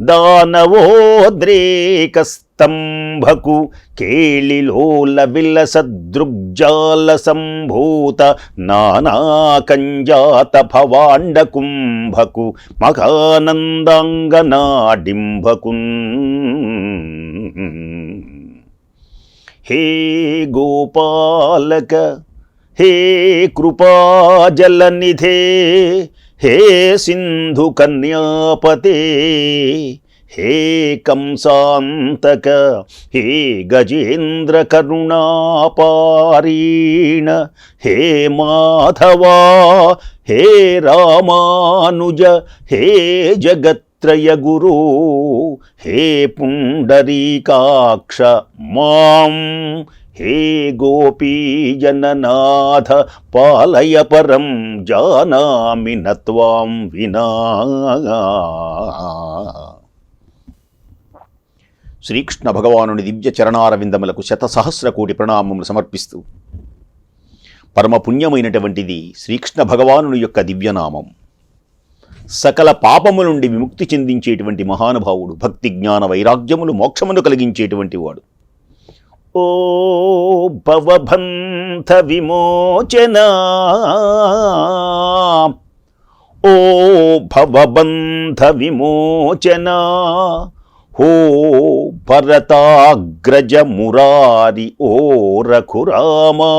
దానవోద్రేకస్తంభకు కేళిలోల విలసదృగ్జాల సంభూత నానాకంజాత భవాండకుంభకు మహానందాంగనాడింభకున్. హే గోపాలక హే కృపాజలనిధే హే సింధు కన్యాపతే హే కంసాంతక హే గజేంద్ర కరుణాపారీణ హే మాధవా హే రామానుజ హే జగత్రయ గురు హే పుండరీకాక్ష మాం. హే గోపీజననాథ పాలయ పరం జానామి నత్వాం వినా. శ్రీకృష్ణ భగవానుని దివ్య చరణారవిందములకు శతసహస్ర కోటి ప్రణామములు సమర్పిస్తూ పరమ పుణ్యమైనటువంటిది శ్రీకృష్ణ భగవానుని యొక్క దివ్యనామం. సకల పాపము నుండి విముక్తి చెందించేటువంటి మహానుభావుడు భక్తి జ్ఞాన వైరాగ్యములు మోక్షమును కలిగించేటువంటి వాడు. ఓ భవబంధ విమోచన ఓ భవబంధ విమోచన హో భరతాగ్రజ మురారి ఓ రఘురామా.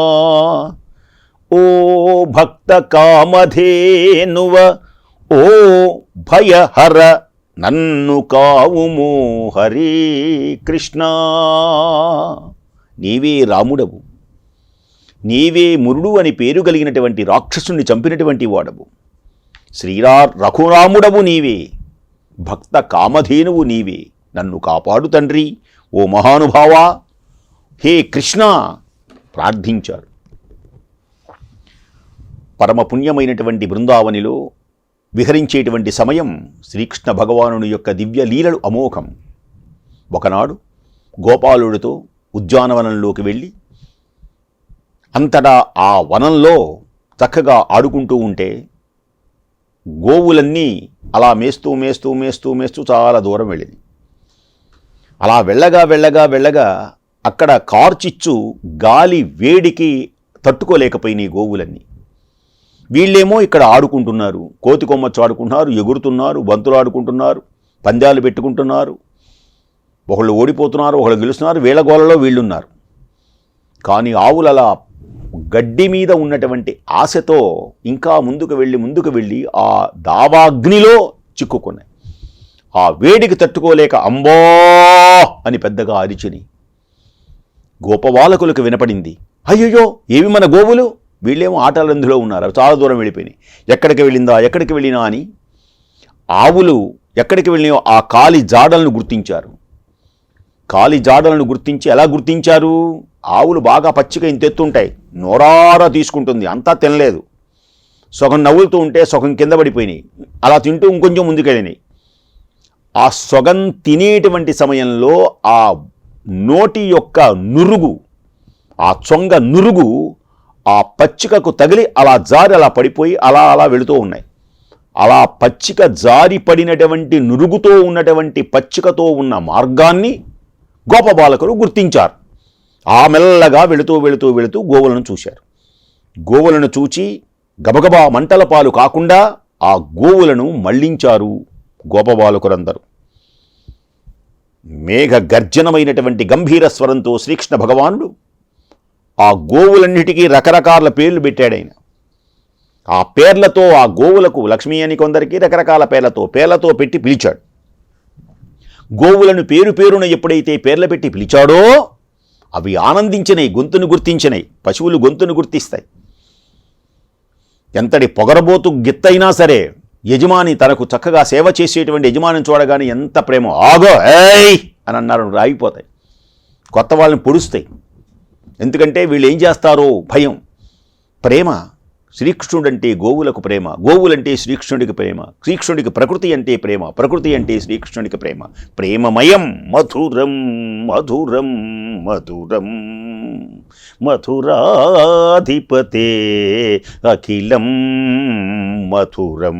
ఓ భక్త కామధేనువ ఓ భయహర నన్ను కావుము హరే కృష్ణ. నీవే రాముడవు. నీవే మురుడు అని పేరు కలిగినటువంటి రాక్షసుని చంపినటువంటి వాడవు. శ్రీరా రఘురాముడవు నీవే. భక్త కామధేనువు నీవే. నన్ను కాపాడు తండ్రి ఓ మహానుభావా. హే కృష్ణ! ప్రార్థించారు. పరమ పుణ్యమైనటువంటి బృందావనిలో విహరించేటువంటి సమయం శ్రీకృష్ణ భగవానుని యొక్క దివ్య లీలలు అమోఘం. ఒకనాడు గోపాలుడితో ఉద్యానవనంలోకి వెళ్ళి అంతటా ఆ వనంలో చక్కగా ఆడుకుంటూ ఉంటే గోవులన్నీ అలా మేస్తూ మేస్తూ మేస్తూ మేస్తూ చాలా దూరం వెళ్ళింది. అలా వెళ్ళగా వెళ్ళగా వెళ్ళగా అక్కడ కార్చిచ్చు గాలి వేడికి తట్టుకోలేకపోయినాయి గోవులన్నీ. వీళ్ళేమో ఇక్కడ ఆడుకుంటున్నారు కోతి కొమ్మచ్చు ఆడుకుంటున్నారు ఎగురుతున్నారు బంతులు ఆడుకుంటున్నారు పందాలు పెట్టుకుంటున్నారు. ఒకళ్ళు ఓడిపోతున్నారు ఒకళ్ళు గెలుస్తున్నారు వీళ్ళ గోలలో వీళ్ళున్నారు. కానీ ఆవులు అలా గడ్డి మీద ఉన్నటువంటి ఆశతో ఇంకా ముందుకు వెళ్ళి ముందుకు వెళ్ళి ఆ దావాగ్నిలో చిక్కుకున్నాయి. ఆ వేడికి తట్టుకోలేక అంబో అని పెద్దగా అరిచిని. గోపవాలకులకు వినపడింది అయ్యయ్యో ఏవి మన గోవులు? వీళ్ళేమో ఆటలందులో ఉన్నారు అవి చాలా దూరం వెళ్ళిపోయినాయి. ఎక్కడికి వెళ్ళిందా ఎక్కడికి వెళ్ళినా అని ఆవులు ఎక్కడికి వెళ్ళినాయో ఆ కాలి జాడలను గుర్తించారు. కాలి జాడలను గుర్తించి ఎలా గుర్తించారు? ఆవులు బాగా పచ్చిగా ఇంతెత్తుంటాయి. నోరారా తీసుకుంటుంది. అంతా తినలేదు. సగం నవ్వులుతూ ఉంటే సగం కింద పడిపోయినాయి. అలా తింటూ ఇంకొంచెం ముందుకెళ్ళినాయి. ఆ సొగం తినేటువంటి సమయంలో ఆ నోటి యొక్క నురుగు ఆ చొంగ నురుగు ఆ పచ్చికకు తగిలి అలా జారి అలా పడిపోయి అలా అలా వెళుతూ ఉన్నాయి. అలా పచ్చిక జారి పడినటువంటి నురుగుతో ఉన్నటువంటి పచ్చికతో ఉన్న మార్గాన్ని గోపబాలకులు గుర్తించారు. ఆ మెల్లగా వెళుతూ వెళుతూ వెళుతూ గోవులను చూశారు. గోవులను చూచి గబగబా మంటల పాలు కాకుండా ఆ గోవులను మళ్ళించారు గోపబాలకులందరూ మేఘ గర్జనమైనటువంటి గంభీర స్వరంతో శ్రీకృష్ణ భగవానుడు ఆ గోవులన్నిటికీ రకరకాల పేర్లు పెట్టాడైన ఆ పేర్లతో ఆ గోవులకు లక్ష్మీ అని కొందరికి రకరకాల పేర్లతో పేర్లతో పెట్టి పిలిచాడు. గోవులను పేరు పేరున ఎప్పుడైతే పేర్ల పెట్టి పిలిచాడో అవి ఆనందించినాయి గొంతును గుర్తించినాయి పశువులు గొంతును గుర్తిస్తాయి. ఎంతటి పొగరబోతు గిత్తైనా సరే యజమాని తనకు చక్కగా సేవ చేసేటువంటి యజమానిని చూడగానే ఎంత ప్రేమ. ఆగో ఏయ్! అని అన్నారు రాగిపోతాయి. కొత్త వాళ్ళని పొడుస్తాయి. ఎందుకంటే వీళ్ళు ఏం చేస్తారో భయం. ప్రేమ శ్రీకృష్ణుడంటే గోవులకు ప్రేమ గోవులంటే శ్రీకృష్ణుడికి ప్రేమ శ్రీకృష్ణుడికి ప్రకృతి అంటే ప్రేమ ప్రకృతి అంటే శ్రీకృష్ణుడికి ప్రేమ. ప్రేమమయం మధురం మధురం మధురం మధురాధిపతే అఖిలం మధురం.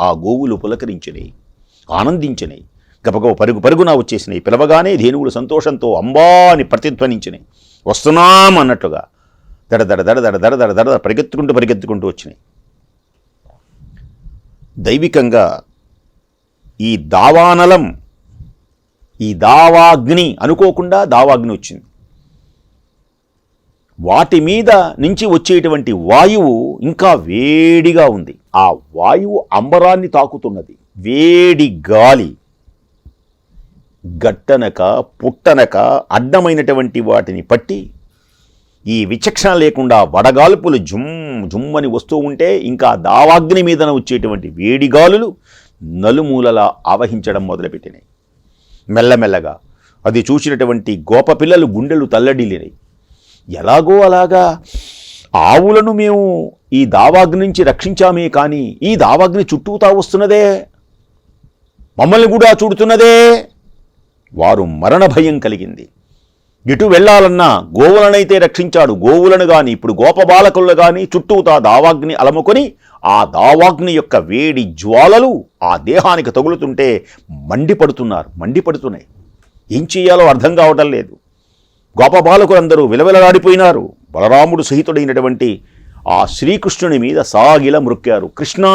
ఆ గోవులు పులకరించినాయి ఆనందించినాయి గబగబ పరుగు పరుగున వచ్చేసినాయి పిలవగానే ధేనువులు సంతోషంతో అంబా అని ప్రతిధ్వనించినాయి వస్తున్నామన్నట్లుగా దడ దడ దడ దడ దడ దడ దడ పరిగెత్తుకుంటూ పరిగెత్తుకుంటూ వచ్చినాయి. దైవికంగా ఈ దావానలం ఈ దావాగ్ని అనుకోకుండా దావాగ్ని వచ్చింది. వాటి మీద నుంచి వచ్చేటువంటి వాయువు ఇంకా వేడిగా ఉంది. ఆ వాయువు అంబరాన్ని తాకుతున్నది. వేడి గాలి గట్టనక పుట్టనక అడ్డమైనటువంటి వాటిని పట్టి ఈ విచక్షణ లేకుండా వడగాల్పులు జుమ్ జుమ్మని వస్తూ ఉంటే ఇంకా దావాగ్ని మీదన వచ్చేటువంటి వేడిగాలులు నలుమూలలా ఆవహించడం మొదలుపెట్టినాయి. మెల్లమెల్లగా అది చూసినటువంటి గోపపిల్లలు గుండెలు తల్లడిల్లినాయి. ఎలాగో అలాగా ఆవులను మేము ఈ దావాగ్ని నుంచి రక్షించామే కానీ ఈ దావాగ్ని చుట్టూతా వస్తున్నదే మమ్మల్ని కూడా చూడుతున్నదే. వారు మరణ భయం కలిగింది. ఎటు వెళ్ళాలన్నా గోవులనైతే రక్షించాడు. గోవులను గాని ఇప్పుడు గోపబాలకులను గాని చుట్టూతా దావాగ్ని అలముకొని ఆ దావాగ్ని యొక్క వేడి జ్వాలలు ఆ దేహానికి తగులుతుంటే మండిపడుతున్నారు. మండిపడుతున్నాయి. ఏం చేయాలో అర్థం కావటం లేదు. గోపబాలకులందరూ విలవిలలాడిపోయినారు. బలరాముడు సహితుడైనటువంటి ఆ శ్రీకృష్ణుని మీద సాగిల మృక్కారు కృష్ణా!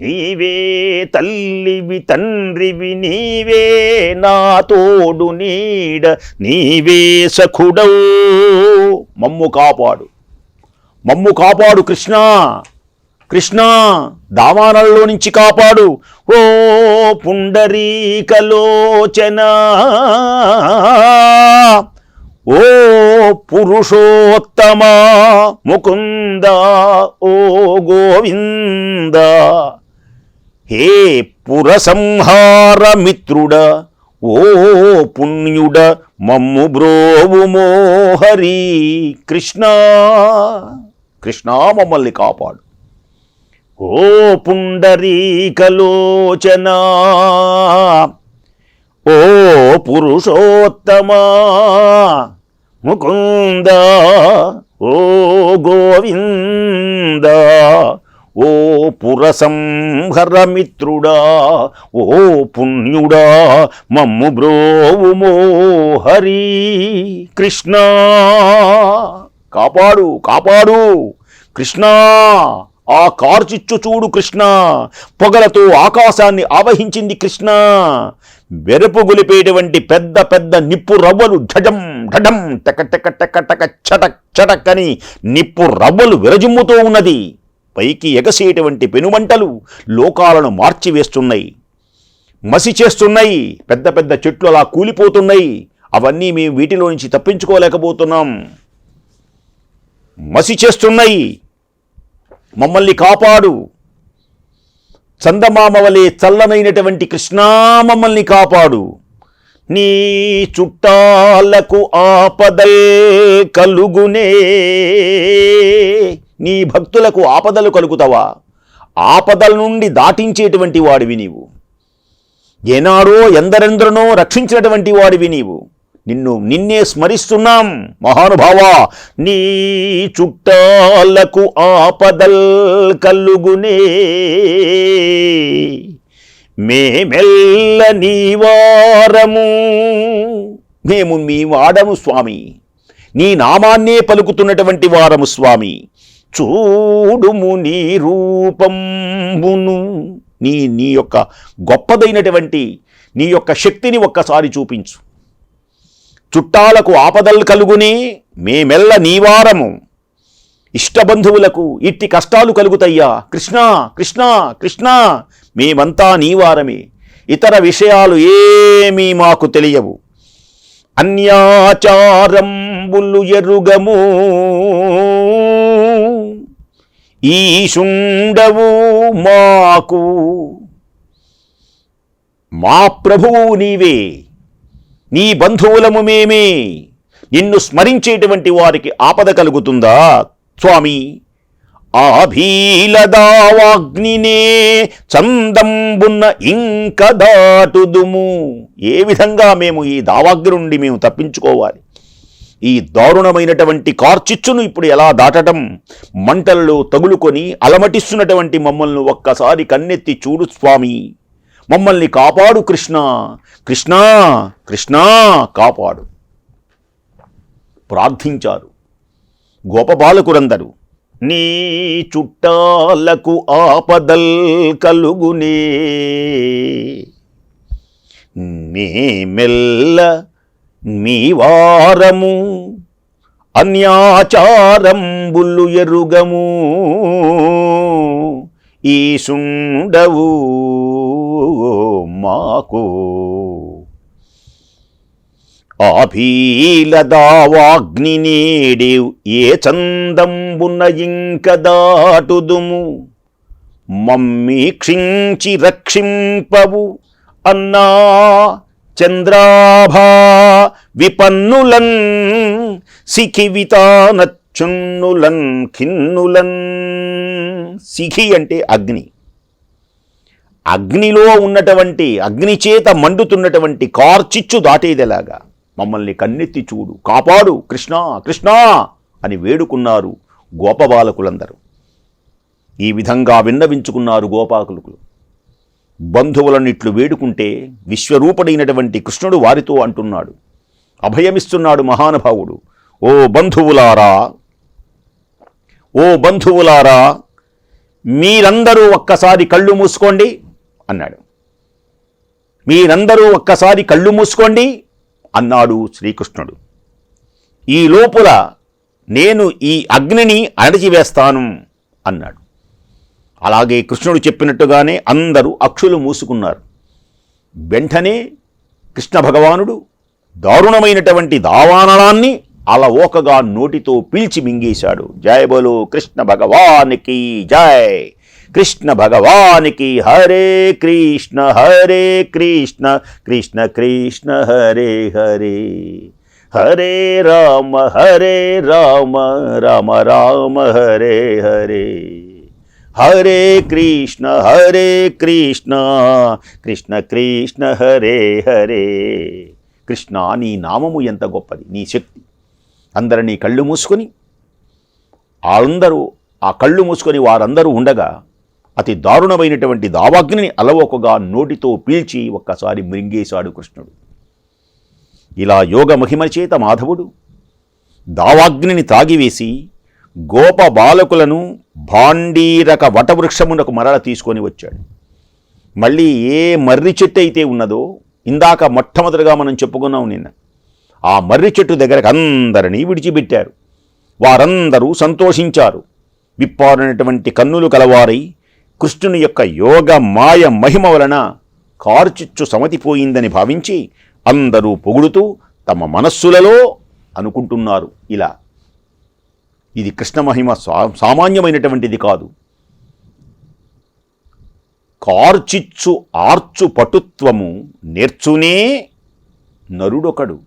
నీవే తల్లివి తండ్రివి నీవే నా తోడు నీడ నీవే సఖుడవు. మమ్ము కాపాడు. మమ్ము కాపాడు కృష్ణ. కృష్ణ దావానల్లో నుంచి కాపాడు. ఓ పుండరీకలోచన. ఓ పురుషోత్తమ ముకుంద ఓ గోవింద. హే పురసంహారమిత్రుడ ఓ పుణ్యుడ మమ్ము బ్రోవు మోహరి కృష్ణ. కృష్ణ మమ్మల్ని కాపాడు. ఓ పుండరీకలోచన ఓ పురుషోత్తమా ముకుంద ఓ గోవిందా. ఓ పురసంహరమిత్రుడా ఓ పుణ్యుడా మమ్ము బ్రోవుమో హరి కృష్ణ. కాపాడు కాపాడు కృష్ణ. ఆ కార్చిచ్చు చూడు కృష్ణ. పొగలతో ఆకాశాన్ని ఆవహించింది కృష్ణ. వెరపు గొలిపేటువంటి పెద్ద పెద్ద నిప్పు రవ్వలు ఢడం ఢడం టక టక టక టక చటక్ చటక్ అని నిప్పు రవ్వలు విరజిమ్ముతూ ఉన్నది. పైకి ఎగసేటువంటి పెనుమంటలు లోకాలను మార్చివేస్తున్నాయి మసి చేస్తున్నాయి పెద్ద పెద్ద చెట్లు అలా కూలిపోతున్నాయి. అవన్నీ మేము వీటిలో నుంచి తప్పించుకోలేకపోతున్నాం. మసి చేస్తున్నాయి మమ్మల్ని కాపాడు. చందమామ వలె చల్లనైనటువంటి కృష్ణా మమ్మల్ని కాపాడు. నీ చుట్టాలకు ఆపదే కలుగునే. నీ భక్తులకు ఆపదలు కలుగుతావా? ఆపదల నుండి దాటించేటువంటి వాడివి నీవు. ఏనాడో ఎందరెందరినో రక్షించినటువంటి వాడివి నీవు. నిన్ను నిన్నే స్మరిస్తున్నాం మహానుభావా. నీ చుట్టాలకు ఆపదల్ కల్లుగునే మేమెల్ల నీవారము మేము మీ వాడము స్వామి. నీ నామాన్నే పలుకుతున్నటువంటి వారము స్వామి. చూడుము నీ రూపంబును. నీ నీ యొక్క గొప్పదైనటువంటి నీ యొక్క శక్తిని ఒక్కసారి చూపించు. చుట్టాలకు ఆపదలు కలుగుని మేమెల్ల నీవారము ఇష్టబంధువులకు ఇట్టి కష్టాలు కలుగుతయ్యా. కృష్ణ కృష్ణ కృష్ణ మేమంతా నీవారమే ఇతర విషయాలు ఏమీ మాకు తెలియవు. అన్యాచారంబులు ఎరుగము. ఈ శుండవు మాకు. మా ప్రభువు నీవే. నీ బంధువులము మేమే. నిన్ను స్మరించేటువంటి వారికి ఆపద కలుగుతుందా స్వామి? ఆభీలదావాగ్నినే చందంబున్న ఇంక దాటుదుము. ఏ విధంగా మేము ఈ దావాగ్ని నుండి మేము తప్పించుకోవాలి? ఈ దారుణమైనటువంటి కార్చిచ్చును ఇప్పుడు ఎలా దాటటం? మంటల్లో తగులుకొని అలమటిస్తున్నటువంటి మమ్మల్ని ఒక్కసారి కన్నెత్తి చూడు స్వామి. మమ్మల్ని కాపాడు కృష్ణ. కృష్ణ కృష్ణ కాపాడు. ప్రార్థించారు. గోపబాలకురందరూ నీ చుట్టాలకు ఆపదల్ కలుగునే. మేమెల్ల మీ వారము అన్యాచారంబులు ఎరుగము. ఈ సుండవు మాకు ఆభీలదావాగ్ని నేడేవ్ ఏ చందంబున ఇంక దాటుదుము మమ్మీ క్షించి రక్షింపవు అన్నా చంద్రాభా విపన్నులన్ సిఖివితానచ్చున్నులన్ ఖిన్నులన్. సిఖి అంటే అగ్ని. అగ్నిలో ఉన్నటువంటి అగ్నిచేత మండుతున్నటువంటి కార్చిచ్చు దాటేదెలాగా. మమ్మల్ని కన్నెత్తి చూడు కాపాడు కృష్ణ కృష్ణ అని వేడుకున్నారు గోపబాలకులందరూ. ఈ విధంగా విన్నవించుకున్నారు గోపాకులకు బంధువులన్నిట్లు వేడుకుంటే విశ్వరూపుడైనటువంటి కృష్ణుడు వారితో అంటున్నాడు అభయమిస్తున్నాడు మహానుభావుడు. ఓ బంధువులారా ఓ బంధువులారా మీరందరూ ఒక్కసారి కళ్ళు మూసుకోండి అన్నాడు. మీరందరూ ఒక్కసారి కళ్ళు మూసుకోండి అన్నాడు శ్రీకృష్ణుడు. ఈ లోపుల నేను ఈ అగ్నిని అణచివేస్తాను అన్నాడు. అలాగే కృష్ణుడు చెప్పినట్టుగానే అందరూ అక్షులు మూసుకున్నారు. వెంటనే కృష్ణ భగవానుడు దారుణమైనటువంటి దావానలాన్ని అలవోకగా నోటితో పీల్చి మింగేశాడు. జయ బోలో కృష్ణ భగవానికి జయ్ కృష్ణ భగవానికి హరే కృష్ణ హరే కృష్ణ కృష్ణ కృష్ణ హరే హరే. హరే రామ హరే రామ రామ రామ హరే హరే. హరే కృష్ణ హరే కృష్ణ కృష్ణ కృష్ణ హరే హరే. కృష్ణ నీ నామము ఎంత గొప్పది నీ శక్తి. అందరినీ కళ్ళు మూసుకొని అందరూ ఆ కళ్ళు మూసుకొని వారందరూ ఉండగా అతి దారుణమైనటువంటి దావాగ్నిని అలవోకగా నోటితో పీల్చి ఒక్కసారి మృంగేశాడు కృష్ణుడు. ఇలా యోగ మహిమ చేత మాధవుడు దావాగ్నిని తాగివేసి గోప బాలకులను భాండీరక వటవృక్షమునకు మరల తీసుకొని వచ్చాడు. మళ్ళీ ఏ మర్రి చెట్టు అయితే ఉన్నదో ఇందాక మొట్టమొదటిగా మనం చెప్పుకున్నాం నిన్న ఆ మర్రి చెట్టు దగ్గరకు అందరినీ విడిచిపెట్టారు. వారందరూ సంతోషించారు. విప్పారినటువంటి కన్నులు కలవారై కృష్ణుని యొక్క యోగ మాయ మహిమ వలన కార్చిచ్చు సమతిపోయిందని భావించి అందరూ పొగుడుతూ తమ మనస్సులలో అనుకుంటున్నారు. ఇలా. ఇది కృష్ణ మహిమ సా- సామాన్యమైనటువంటిది కాదు. కార్చిచ్చు ఆర్చు పటుత్వము నేర్చునే నరుడొకడు.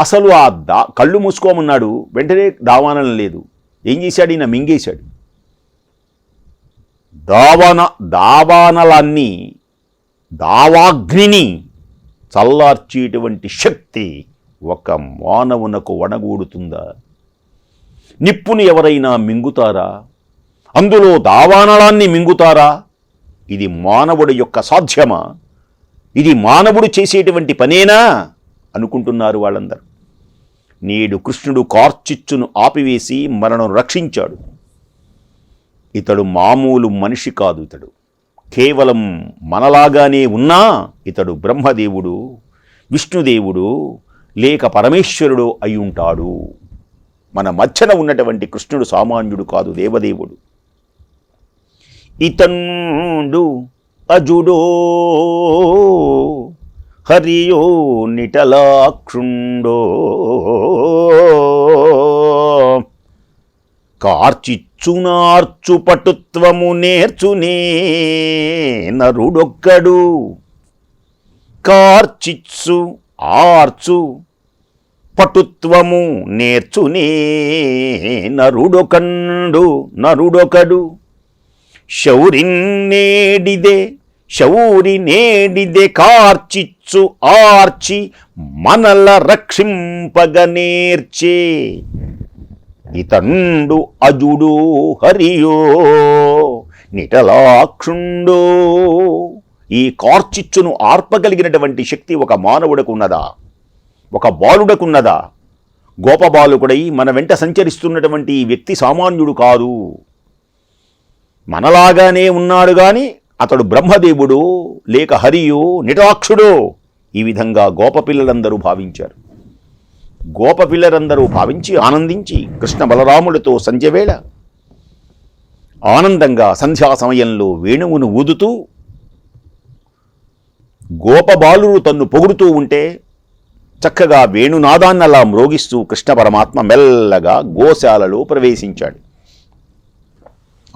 అసలు ఆ దా కళ్ళు మూసుకోమన్నాడు వెంటనే దావానం లేదు. ఏం చేశాడు? ఈయన మింగేశాడు. దావాన దావానలన్నీ దావాగ్నిని చల్లార్చేటువంటి శక్తి ఒక మానవునకు వనగూడుతుందా నిప్పుని ఎవరైనా మింగుతారా? అందులో దావానలాన్ని మింగుతారా? ఇది మానవుడి యొక్క సాధ్యమా? ఇది మానవుడు చేసేటువంటి పనేనా? అనుకుంటున్నారు వాళ్ళందరూ. నేడు కృష్ణుడు కార్చిచ్చును ఆపివేసి మనను రక్షించాడు. ఇతడు మామూలు మనిషి కాదు ఇతడు. కేవలం మనలాగానే ఉన్నా ఇతడు బ్రహ్మదేవుడు విష్ణుదేవుడు లేక పరమేశ్వరుడు అయి ఉంటాడు మన మధ్యన ఉన్నటువంటి కృష్ణుడు సామాన్యుడు కాదు దేవదేవుడు. ఇతండు అజుడో హరియో నిటలాక్షుండో. కార్చిచ్చునార్చు పటుత్వము నేర్చునే నరుడొక్కడు. కార్చిచ్చు ఆర్చు పటుత్వము నేర్చునే నరుడొకండు నరుడొకడు. శౌరిన్నేడిదే శౌరి నేడిదే కార్చిచ్చు ఆర్చి మనల రక్షింపగ నేర్చే ఇతండు అజుడు హరియో నిటలాక్షుండో. ఈ కార్చిచ్చును ఆర్పగలిగినటువంటి శక్తి ఒక మానవుడకు ఉన్నదా ఒక బాలుడకున్నదా? గోపబాలుకుడై మన వెంట సంచరిస్తున్నటువంటి ఈ వ్యక్తి సామాన్యుడు కాదు. మనలాగానే ఉన్నాడు గాని అతడు బ్రహ్మదేవుడు లేక హరియో నిటాక్షుడో ఈ విధంగా గోపపిల్లలందరూ భావించారు. గోపపిల్లరందరూ భావించి ఆనందించి కృష్ణ బలరాములతో సంధ్యవేళ. ఆనందంగా సంధ్యా సమయంలో వేణువును ఊదుతూ గోపబాలురు తన్ను పొగుడుతూ ఉంటే చక్కగా వేణునాదాన్నలా మ్రోగిస్తూ కృష్ణ పరమాత్మ మెల్లగా గోశాలలో ప్రవేశించాడు.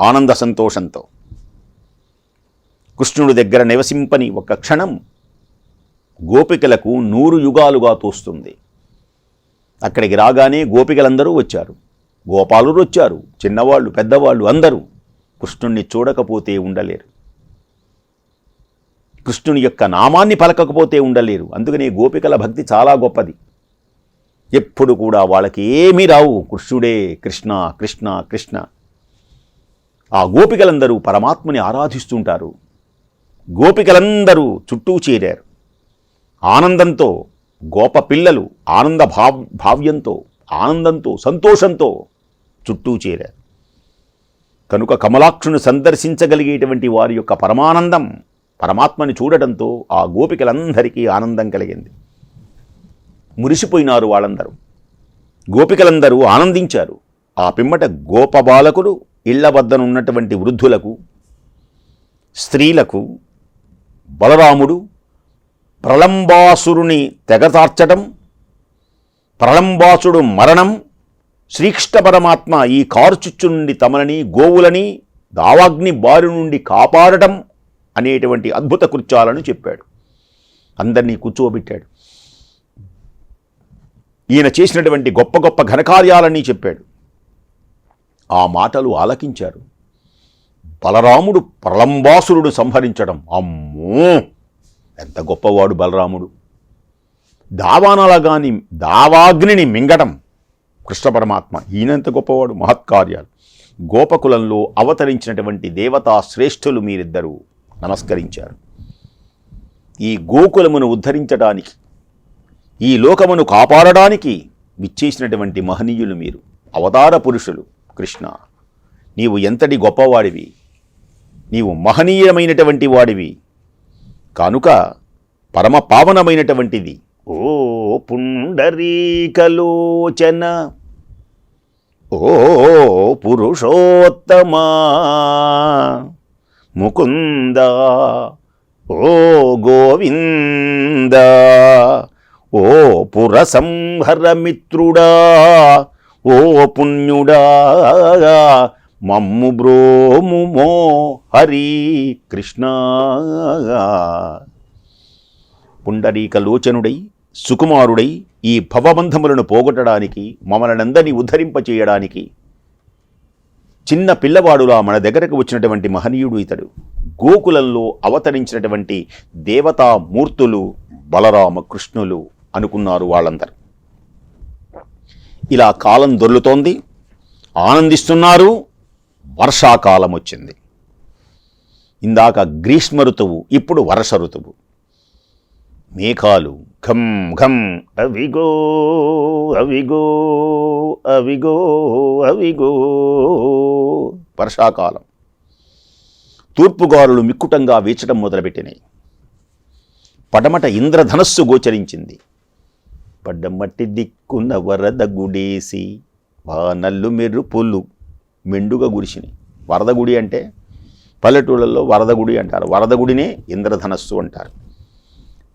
ఆనంద సంతోషంతో. కృష్ణుడి దగ్గర నివసింపని ఒక క్షణం గోపికలకు నూరు యుగాలుగా తోస్తుంది. అక్కడికి రాగానే గోపికలందరూ వచ్చారు. గోపాలురు వచ్చారు. చిన్నవాళ్ళు పెద్దవాళ్ళు అందరూ కృష్ణుణ్ణి చూడకపోతే ఉండలేరు. కృష్ణుని యొక్క నామాన్ని పలకకపోతే ఉండలేరు. అందుకనే గోపికల భక్తి చాలా గొప్పది. ఎప్పుడు కూడా వాళ్ళకి ఏమీ రావు. కృష్ణుడే కృష్ణ కృష్ణ కృష్ణ. ఆ గోపికలందరూ పరమాత్మని ఆరాధిస్తుంటారు. గోపికలందరూ చుట్టూ చేరారు. ఆనందంతో గోప పిల్లలు ఆనంద భావ్ భావ్యంతో ఆనందంతో సంతోషంతో చుట్టూ చేరారు. కనుక కమలాక్షును సందర్శించగలిగేటువంటి వారి యొక్క పరమానందం పరమాత్మని చూడటంతో ఆ గోపికలందరికీ ఆనందం కలిగింది. మురిసిపోయినారు వాళ్ళందరూ. గోపికలందరూ ఆనందించారు. ఆ పిమ్మట గోపబాలకులు ఇళ్ళ వద్దనున్నటువంటి వృద్ధులకు స్త్రీలకు బలరాముడు ప్రళంబాసురుని తెగతార్చటం ప్రళంబాసుడు మరణం శ్రీకృష్ణ పరమాత్మ ఈ కారుచుచ్చు నుండి తమలని గోవులని దావాగ్ని బారి నుండి కాపాడటం అనేటువంటి అద్భుత కృత్యాలను చెప్పాడు. అందరినీ కూర్చోబెట్టాడు. ఈయన చేసినటువంటి గొప్ప గొప్ప ఘనకార్యాలన్నీ చెప్పాడు. ఆ మాటలు ఆలకించారు. బలరాముడు ప్రళంబాసురుడు సంహరించడం. అమ్మో! ఎంత గొప్పవాడు బలరాముడు. దావానలగాని దావాగ్నిని మింగటం కృష్ణ పరమాత్మ ఈయనంత గొప్పవాడు మహత్కార్యాలు. గోపకులంలో అవతరించినటువంటి దేవతా శ్రేష్ఠులు మీరిద్దరూ నమస్కరించారు. ఈ గోకులమును ఉద్ధరించడానికి ఈ లోకమును కాపాడడానికి విచ్చేసినటువంటి మహనీయులు మీరు అవతార పురుషులు కృష్ణ. నీవు ఎంతటి గొప్పవాడివి నీవు మహనీయమైనటువంటి వాడివి కనుక పరమ పావనమైనటువంటిది ఓ పుండరీకలోచన. ఓ పురుషోత్తమా. ముకుంద. ఓ గోవింద. ఓ పురసంహరమిత్రుడా. ఓ పుణ్యుడా. మమ్ము బ్రోము మో హరి కృష్ణ. పుండరీకలోచనుడై సుకుమారుడై ఈ భవబంధములను పోగొట్టడానికి మమ్మల్నందరినీ ఉద్ధరింపచేయడానికి చిన్న పిల్లవాడులా మన దగ్గరకు వచ్చినటువంటి మహనీయుడు ఇతడు. గోకులంలో అవతరించినటువంటి దేవతామూర్తులు బలరామకృష్ణులు బలరామ కృష్ణులు అనుకున్నారు వాళ్ళందరూ. ఇలా కాలం దొర్లుతోంది. ఆనందిస్తున్నారు. వర్షాకాలం వచ్చింది. ఇందాక గ్రీష్మ ఋతువు ఇప్పుడు వర్ష ఋతువు. మేఘాలు ఘం ఘం అవిగో అవిగో అవిగో అవిగో. వర్షాకాలం. తూర్పుగారులు మిక్కుటంగా వీచడం మొదలుపెట్టినాయి. పడమట ఇంద్రధనస్సు గోచరించింది. పడ్డమట్టి దిక్కున వరద గుడేసి వానల్లు మెరుపులు మెండుగా గురిసినాయి. వరద గుడి అంటే పల్లెటూళ్ళల్లో వరద గుడి అంటారు. వరద గుడినే ఇంద్రధనస్సు అంటారు.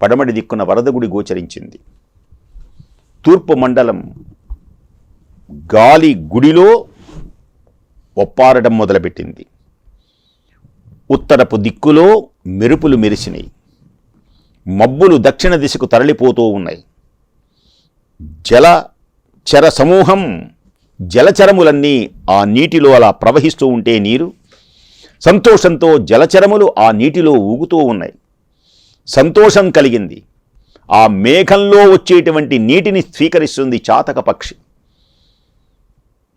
పడమటి దిక్కున వరద గుడి గోచరించింది. తూర్పు మండలం గాలి గుడిలో ఒప్పారడం మొదలుపెట్టింది. ఉత్తరపు దిక్కులో మెరుపులు మెరిసినాయి. మబ్బులు దక్షిణ దిశకు తరలిపోతూ ఉన్నాయి. జల చర సమూహం జలచరములన్నీ ఆ నీటిలో అలా ప్రవహిస్తూ ఉంటే నీరు సంతోషంతో జలచరములు ఆ నీటిలో ఊగుతూ ఉన్నాయి. సంతోషం కలిగింది. ఆ మేఘంలో వచ్చేటువంటి నీటిని స్వీకరిస్తుంది చాతక పక్షి.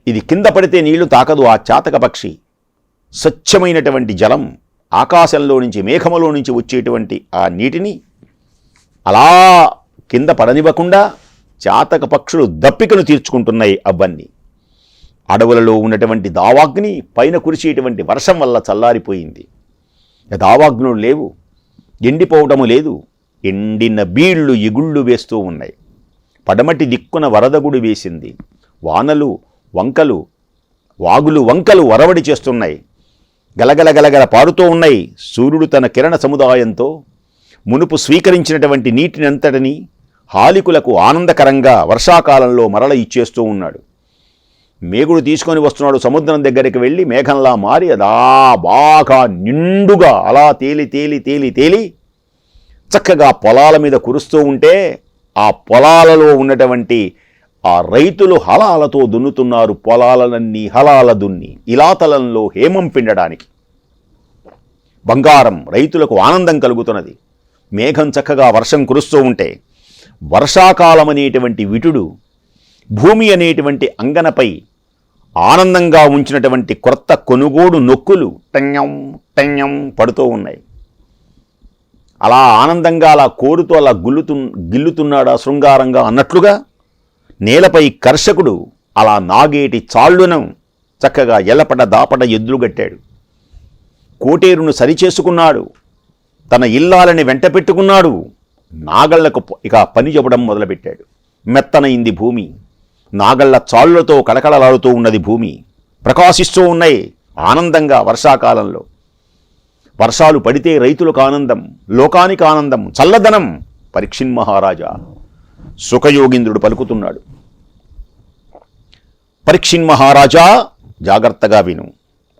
ఇది కింద పడితే నీళ్ళు తాకదు ఆ చాతక పక్షి. స్వచ్ఛమైనటువంటి జలం ఆకాశంలో నుంచి మేఘములో నుంచి వచ్చేటువంటి ఆ నీటిని అలా కింద పడనివ్వకుండా చాతక పక్షులు దప్పికను తీర్చుకుంటున్నాయి అవన్నీ. అడవులలో ఉన్నటువంటి దావాగ్ని పైన కురిసేటువంటి వర్షం వల్ల చల్లారిపోయింది. దావాగ్నులు లేవు. ఎండిపోవటము లేదు. ఎండిన బీళ్ళు ఇగుళ్ళు వేస్తూ ఉన్నాయి. పడమటి దిక్కున వరదగుడు వేసింది. వానలు వంకలు వాగులు వంకలు వరవడి చేస్తున్నాయి. గలగల గలగల పారుతూ ఉన్నాయి. సూర్యుడు తన కిరణ సముదాయంతో మునుపు స్వీకరించినటువంటి నీటినంతటిని హాలికులకు ఆనందకరంగా వర్షాకాలంలో మరల ఇచ్చేస్తూ ఉన్నాడు. మేఘుడు తీసుకొని వస్తున్నాడు సముద్రం దగ్గరికి వెళ్ళి మేఘంలా మారి అదా బాగా నిండుగా అలా తేలి తేలి తేలి తేలి చక్కగా పొలాల మీద కురుస్తూ ఉంటే ఆ పొలాలలో ఉన్నటువంటి ఆ రైతులు హలాలతో దున్నుతున్నారు పొలాలన్నీ హలాల దున్ని ఇలాతలంలో హేమం పిండడానికి. బంగారం రైతులకు ఆనందం కలుగుతున్నది. మేఘం చక్కగా వర్షం కురుస్తూ ఉంటే వర్షాకాలం అనేటువంటి విటుడు భూమి అనేటువంటి అంగనపై ఆనందంగా ఉంచినటువంటి కొత్త కొనుగోడు నొక్కులు టెంగం టెంగం పడుతూ ఉన్నాయి. అలా ఆనందంగా అలా కోరుతూ అలా గుల్లుతు గిల్లుతున్నాడా శృంగారంగా అన్నట్లుగా నేలపై కర్షకుడు అలా నాగేటి చాళ్ళును చక్కగా ఎల్లపట దాపట ఎద్దులుగట్టాడు కోటేరును సరిచేసుకున్నాడు. తన ఇల్లాలని వెంట పెట్టుకున్నాడు. నాగళ్ళకు ఇక పని చెప్పడం మొదలుపెట్టాడు. మెత్తనైంది భూమి. నాగళ్ళ చాళ్ళతో కళకళలాడుతూ ఉన్నది భూమి. ప్రకాశిస్తూ ఉన్నాయి ఆనందంగా వర్షాకాలంలో. వర్షాలు పడితే రైతులకు ఆనందం లోకానికి ఆనందం చల్లదనం. పరీక్షిన్ మహారాజా సుఖయోగింద్రుడు పలుకుతున్నాడు. పరీక్షిన్ మహారాజా జాగ్రత్తగా విను.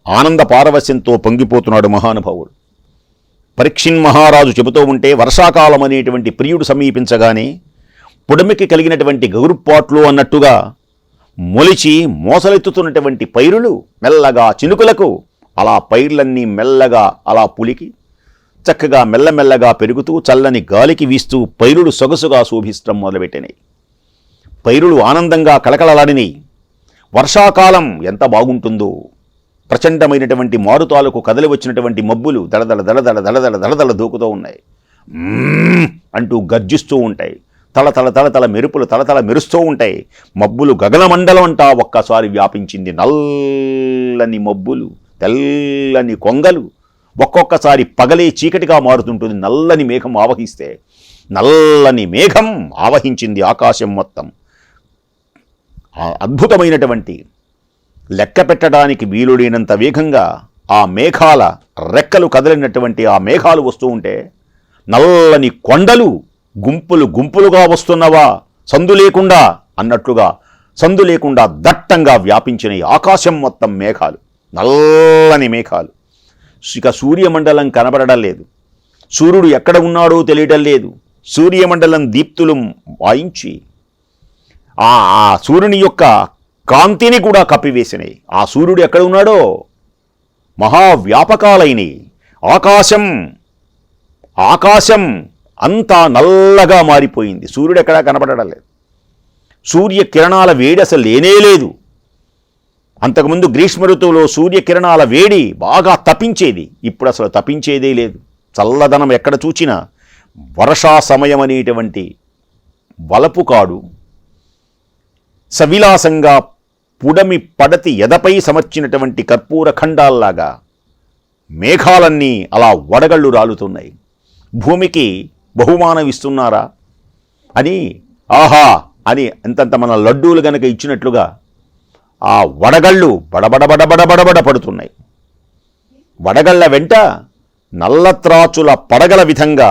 ఆనంద పారవశ్యంతో పొంగిపోతున్నాడు మహానుభావుడు. పరీక్షిన్ మహారాజు చెబుతూ ఉంటే వర్షాకాలం అనేటువంటి ప్రియుడు సమీపించగానే పుడమికి కలిగినటువంటి గౌరుపాట్లు అన్నట్టుగా మొలిచి మోసలెత్తుతున్నటువంటి పైరులు మెల్లగా చినుకులకు అలా పైర్లన్నీ మెల్లగా అలా పులికి చక్కగా మెల్లమెల్లగా పెరుగుతూ చల్లని గాలికి వీస్తూ పైరులు సొగసుగా శోభిస్తం మొదలుపెట్టినాయి పైరులు ఆనందంగా కళకళలాడినాయి వర్షాకాలం ఎంత బాగుంటుందో. ప్రచండమైనటువంటి మారుతాలకు కదలి వచ్చినటువంటి మబ్బులు దళదళ దళదళ దళదళ దళదళ దూకుతూ ఉన్నాయి. అంటూ గర్జిస్తూ ఉంటాయి. తల తల తల తల మెరుపులు తలతల మెరుస్తూ ఉంటాయి. మబ్బులు గగనమండలం అంటా ఒక్కసారి వ్యాపించింది. నల్లని మబ్బులు తెల్లని కొంగలు ఒక్కొక్కసారి పగలే చీకటిగా మారుతుంటుంది. నల్లని మేఘం ఆవహిస్తే నల్లని మేఘం ఆవహించింది ఆకాశం మొత్తం. అద్భుతమైనటువంటి లెక్క పెట్టడానికి వీలుడైనంత వేగంగా ఆ మేఘాల రెక్కలు కదిలినటువంటి ఆ మేఘాలు వస్తూ ఉంటే నల్లని కొండలు గుంపులు గుంపులుగా వస్తున్నవా? సందు లేకుండా అన్నట్లుగా సందు లేకుండా దట్టంగా వ్యాపించిన ఆకాశం మొత్తం మేఘాలు నల్లని మేఘాలు. ఇక సూర్యమండలం కనబడడం లేదు. సూర్యుడు ఎక్కడ ఉన్నాడో తెలియడం లేదు. సూర్యమండలం దీప్తులు వాయించి ఆ ఆ సూర్యుని యొక్క కాంతిని కూడా కప్పివేసినాయి. ఆ సూర్యుడు ఎక్కడ ఉన్నాడో? మహావ్యాపకాలైనవి ఆకాశం ఆకాశం అంతా నల్లగా మారిపోయింది. సూర్యుడు ఎక్కడా కనపడడం లేదు. సూర్యకిరణాల వేడి అసలు లేనే లేదు. అంతకుముందు గ్రీష్మ ఋతువులో సూర్యకిరణాల వేడి బాగా తపించేది. ఇప్పుడు అసలు తపించేదే లేదు. చల్లదనం ఎక్కడ చూచినా వర్షా సమయం అనేటువంటి వలపు కాడు. సవిలాసంగా పుడమి పడతి ఎదపై సమర్చినటువంటి కర్పూర ఖండాల్లాగా మేఘాలన్నీ అలా వడగళ్ళు రాలుతున్నాయి. భూమికి బహుమానం ఇస్తున్నారా అని ఆహా అని ఎంతంత మన లడ్డూలు గనక ఇచ్చినట్లుగా ఆ వడగళ్ళు బడబడబడబడబడబడ పడుతున్నాయి. వడగళ్ళ వెంట నల్లత్రాచుల పడగల విధంగా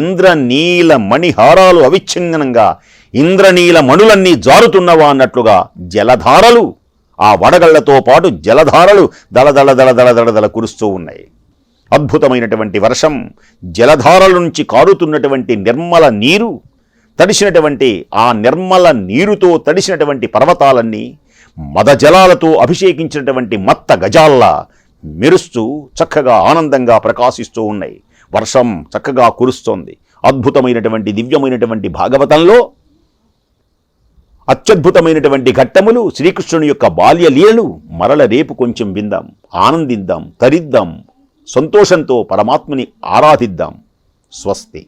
ఇంద్రనీల మణిహారాలు అవిచ్ఛిన్నంగా ఇంద్రనీల మణులన్నీ జారుతున్నవా అన్నట్లుగా జలధారలు ఆ వడగళ్ళతో పాటు జలధారలు దళదళ దళ దళ దళ దళ కురుస్తూ ఉన్నాయి. అద్భుతమైనటువంటి వర్షం జలధారల నుంచి కారుతున్నటువంటి నిర్మల నీరు తడిసినటువంటి ఆ నిర్మల నీరుతో తడిసినటువంటి పర్వతాలన్నీ మదజలాలతో అభిషేకించినటువంటి మత్త గజాల్లా మెరుస్తూ చక్కగా ఆనందంగా ప్రకాశిస్తూ ఉన్నాయి. వర్షం చక్కగా కురుస్తోంది. అద్భుతమైనటువంటి దివ్యమైనటువంటి భాగవతంలో అత్యద్భుతమైనటువంటి ఘట్టములు శ్రీకృష్ణుని యొక్క బాల్య లీలలు మరల రేపు కొంచెం విందాం ఆనందిద్దాం తరిద్దాం సంతోషంతో పరమాత్మని ఆరాధిద్దాం. స్వస్తి.